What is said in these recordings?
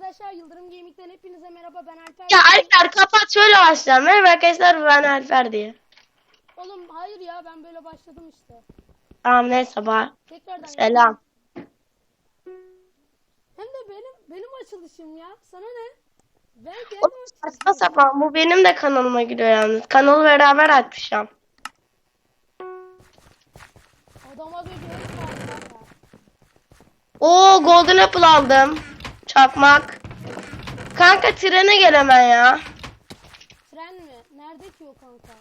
Arkadaşlar Yıldırım Gaming'den hepinize merhaba ben Alper. Ya Alper kapat şöyle başla. Merhaba arkadaşlar ben Alper diye. Oğlum hayır ya ben böyle başladım işte. Tamam neyse bak. Tekrardan Selam. Hem de benim benim açılışım ya. Sana ne? Ben saçma sapan bu benim de kanalıma giriyor yalnız. Kanalı beraber açmışım. Adama bir kanka. Oo Golden Apple aldım. Çakmak. Kanka trene gel hemen ya. Tren mi? Nerede ki o kanka?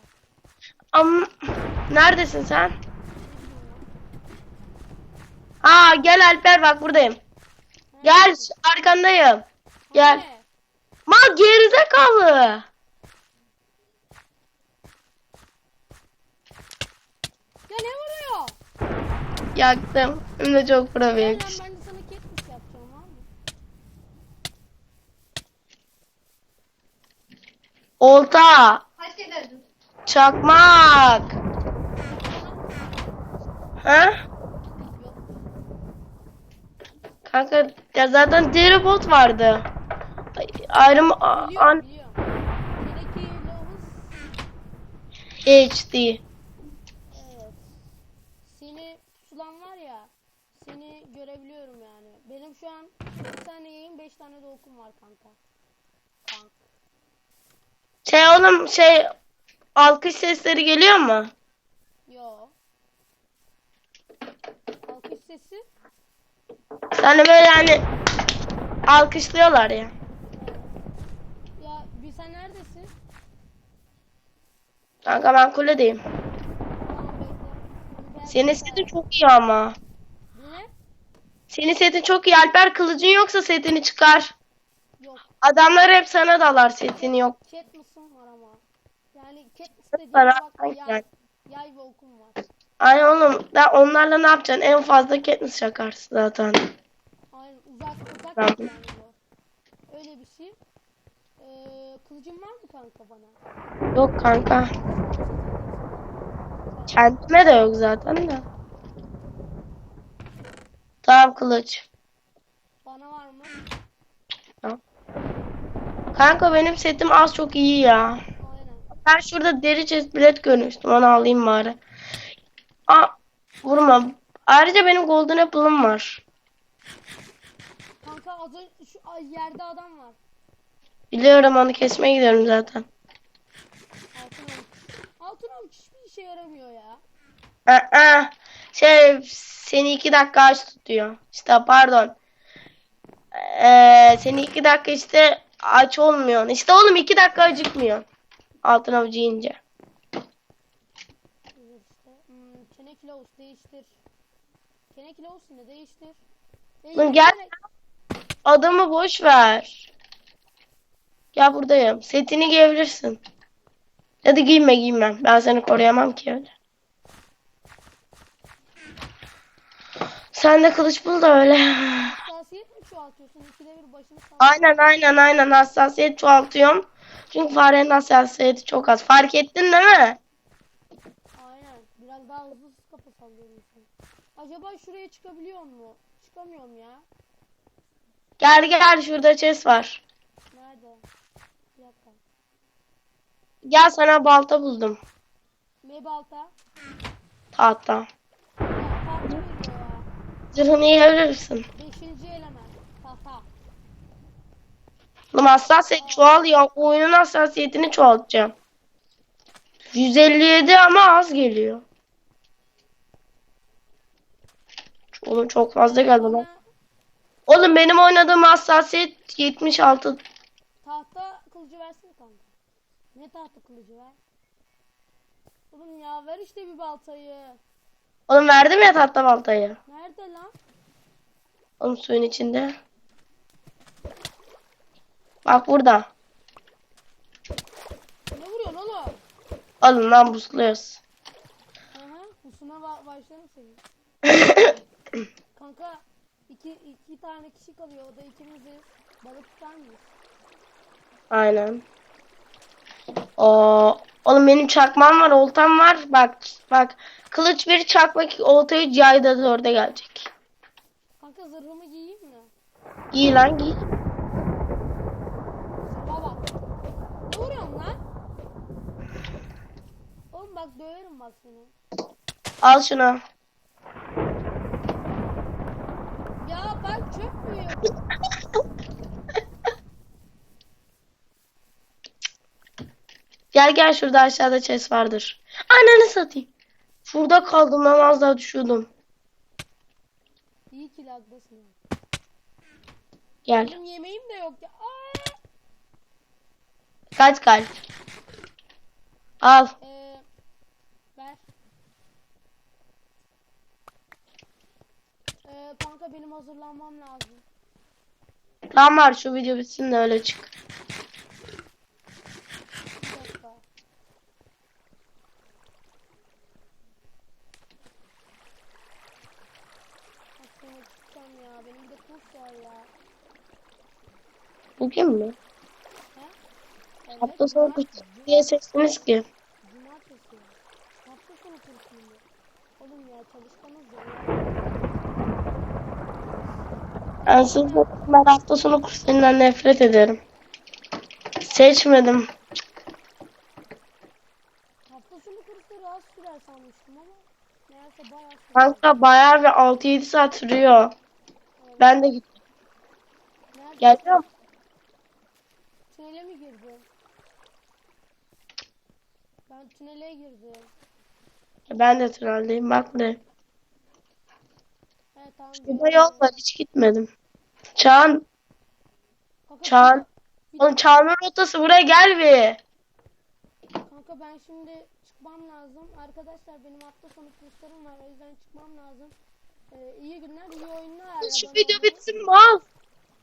Am Neredesin sen? Aa gel Alper bak buradayım. Gel arkandayım. Gel. Ne? Ma gerizekalı. Ya ne vuruyor? Yaktım. Hem de çok pro bir Aynen yakış. ben de sana ketmiş yapacağım abi. Olta. Çakmak. Ha? Kanka ya zaten bot vardı. Ay, Ayrım an. HD. Evet. Seni sulan var ya. Seni görebiliyorum yani. Benim şu an bir tane yayın 5 tane de okum var kanka. Şey oğlum şey alkış sesleri geliyor mu? Yo. Alkış sesi. Sana böyle hani alkışlıyorlar ya. Ya bir sen neredesin? Kanka ben kuledeyim. Tamam bekle. Ben Senin setin çok iyi ama. Ne? Senin setin çok iyi. Alper kılıcın yoksa setini çıkar. Yok. Adamlar hep sana dalar setin yok. Ama. Yani istediğin bak yay, yay ve okum var. Ay oğlum da onlarla ne yapacaksın? En fazla Katniss çakarsın zaten. Aynen uzak uzak Tamam. yani bu. Öyle bir şey. Ee, kılıcın var mı kanka bana? Yok kanka. Kendime de yok zaten de. Tamam kılıç. Bana var mı? Kanka benim setim az çok iyi ya. Ben şurada deri chest bilet görmüştüm. Onu alayım bari. Aa, vurma. Ayrıca benim golden apple'ım var. Kanka az önce şu yerde adam var. Biliyorum onu kesmeye gidiyorum zaten. Altın avuç. Altın avuç hiçbir işe yaramıyor ya. Aa, şey seni iki dakika aç tutuyor. İşte pardon. Ee, seni iki dakika işte aç olmuyor. İşte oğlum iki dakika acıkmıyor. Altın yiyince. Evet işte. Hmm, kene kilavuz değiştir. Kene kilavuz ne değiştir. Lan gel. Adamı boş ver. Gel buradayım. Setini giyebilirsin. Hadi giyme giyme. Ben seni koruyamam ki öyle. Sen de kılıç bul da öyle. Hassasiyet mi çoğaltıyorsun? İkide bir başını. Aynen aynen aynen hassasiyet çoğaltıyorum. Çünkü farenin hassasiyeti çok az. Fark ettin değil mi? Aynen. Biraz daha hızlı kafa sallıyorum. Acaba şuraya çıkabiliyor mu? Çıkamıyorum ya. Gel gel şurada chest var. Nerede? Bir dakika. Gel sana balta buldum. Ne balta? Tahta. Zırhını yiyebilirsin. Beşinci element. Tahta. Oğlum hassasiyet çoğalıyor. Oyunun hassasiyetini çoğaltacağım. 157 ama az geliyor. Oğlum çok fazla geldi lan. Oğlum benim oynadığım hassasiyet 76. tahta kılıcı versene kanka. Ne tahta kılıcı ver? Oğlum ya ver işte bir baltayı. Oğlum verdim ya tahta baltayı. Nerede lan? Oğlum suyun içinde. Bak burada. Ne vuruyorsun oğlum? Alın lan busluyoruz. Hı. Kusuna ba başlarım seni. Kanka iki, iki tane kişi kalıyor. O da ikimiziz. Balık tutar mıyız? Aynen. Oo, oğlum benim çakmam var, oltam var. Bak bak. Kılıç bir çakmak oltayı cayda orada gelecek. Kanka zırhımı giyeyim mi? Giy lan giy. Bak döverim bak seni. Al şunu. Ya bak çöp mü? Gel gel şurada aşağıda chest vardır. Ananı satayım. Şurada kaldım lan az daha düşüyordum. İyi ki lagdasın. Gel. Benim yemeğim de yok ya. Aa! Kaç kalp. Al. Ee, ver. Benim hazırlanmam lazım. Tamam var şu video bitsin de öyle çık. Bugün mü? Evet, Hafta sonu diye seçtiniz ki. Cumartesi. Hafta sonu kursu mu? Oğlum ya çalışkanız ya. Ben, siz- ben hafta sonu kurslarından nefret ederim. Seçmedim. Hafta sonu kursları az sürer sanmıştım ama meğerse bayağı sürer. Kanka bayağı bir 6-7 saat sürüyor. Evet. Ben de gittim. Nerede? Geliyor musun? Tünele mi girdin? Ben tünele girdim. Ben de tünelde bak buraya. Gördüm. yol var hiç gitmedim. Çağan, Kanka, Çağan. bir- oğlum Çağan'ın rotası buraya gel bir. Kanka ben şimdi çıkmam lazım. Arkadaşlar benim hafta sonu kurslarım var. O yüzden çıkmam lazım. Ee, iyi günler, iyi oyunlar. Şu video bitsin mi al?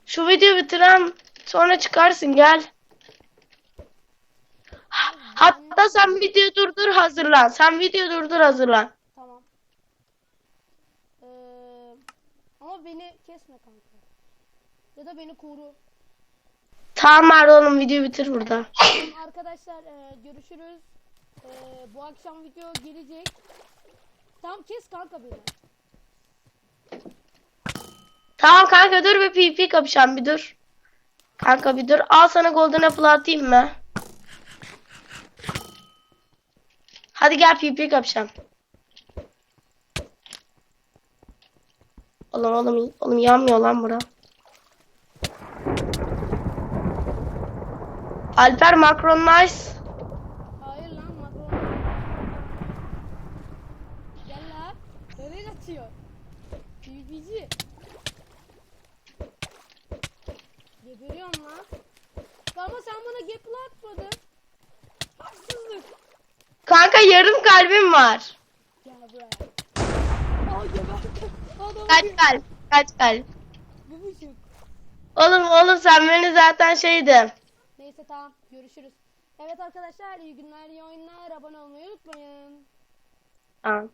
Şu video bitiren sonra çıkarsın gel. Hatta sen video durdur hazırlan. Sen video durdur hazırlan. Tamam. Ee, ama beni kesme kanka. Ya da beni koru. Tamam var oğlum video bitir burada. Arkadaşlar e, görüşürüz. E, bu akşam video gelecek. Tamam kes kanka beni. Tamam kanka dur bir PP kapışalım bir dur. Kanka bir dur. Al sana golden apple atayım mı? Hadi gel PP kapışalım. Oğlum oğlum oğlum yanmıyor lan bura. Alper Macron nice. Hayır lan makro. Gel lan. Nereye kaçıyor? PvP'ci. Geberiyorum lan. Ama sen bana gapple atmadın. Haksızlık. Kanka yarım kalbim var. Gel buraya. Kaç kalp? Kaç kalp? bir buçuk. Oğlum oğlum sen beni zaten şeydi. Neyse tamam görüşürüz. Evet arkadaşlar iyi günler iyi oyunlar abone olmayı unutmayın. Tamam.